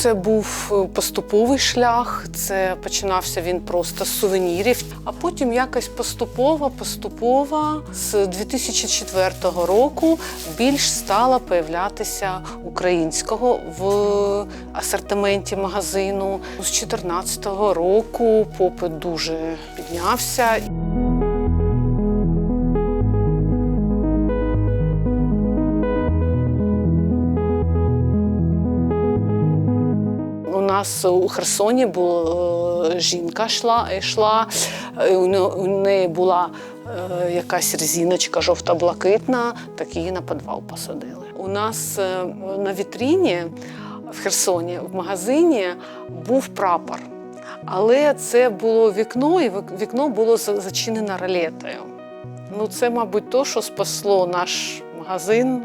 це був е, поступовий шлях. Це починався він просто з сувенірів, а потім якось поступово, поступово з 2004 року більш стало появлятися українського в асортименті магазину. З 2014 року попит дуже піднявся. Нас у Херсоні була е, жінка йшла, йшла е, у неї була е, якась резиночка жовто-блакитна, так її на підвал посадили. У нас на вітріні в Херсоні в магазині був прапор. Але це було вікно, і вік- вікно було за- зачинено ролетою. Ну, це, мабуть, то, що спасло наш магазин.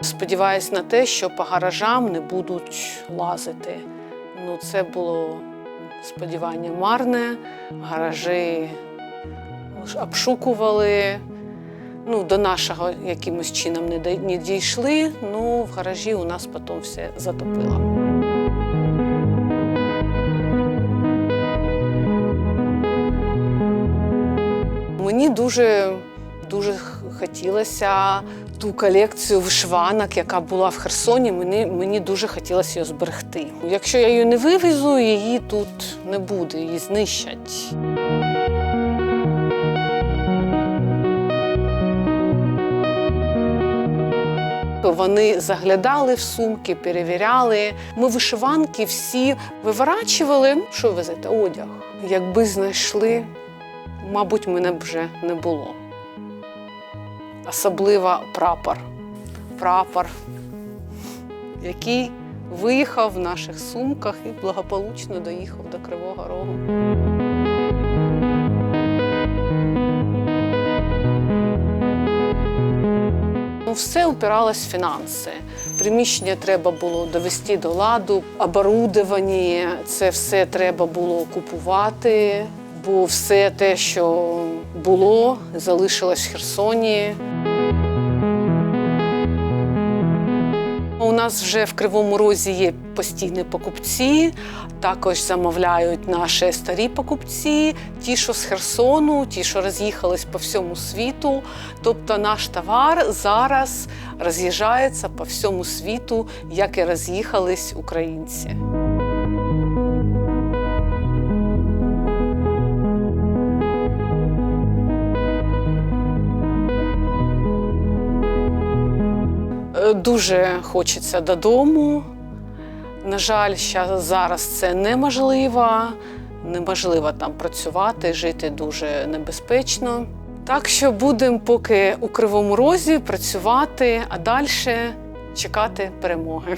Сподіваюсь на те, що по гаражам не будуть лазити. Ну, це було сподівання марне. Гаражі обшукували. Ну, до нашого якимось чином не дійшли. Ну, в гаражі у нас потім все затопило. Мені дуже дуже хотілося ту колекцію вишиванок, яка була в Херсоні. Мені, мені дуже хотілося її зберегти. Якщо я її не вивезу, її тут не буде, її знищать. Вони заглядали в сумки, перевіряли. Ми вишиванки всі виворачували. Що везете? Одяг. Якби знайшли, мабуть, мене б вже не було. Особливо прапор. Прапор, який виїхав в наших сумках і благополучно доїхав до Кривого Рогу. Ну, все упиралось в фінанси. Приміщення треба було довести до ладу, оборудовані, це все треба було купувати, бо все те, що було, залишилось в Херсоні. У нас вже в Кривому Розі є постійні покупці, також замовляють наші старі покупці, ті, що з Херсону, ті, що роз'їхались по всьому світу. Тобто наш товар зараз роз'їжджається по всьому світу, як і роз'їхались українці. Дуже хочеться додому. На жаль, зараз це неможливо. Неможливо там працювати, жити дуже небезпечно. Так що будемо поки у Кривому Розі працювати, а далі чекати перемоги.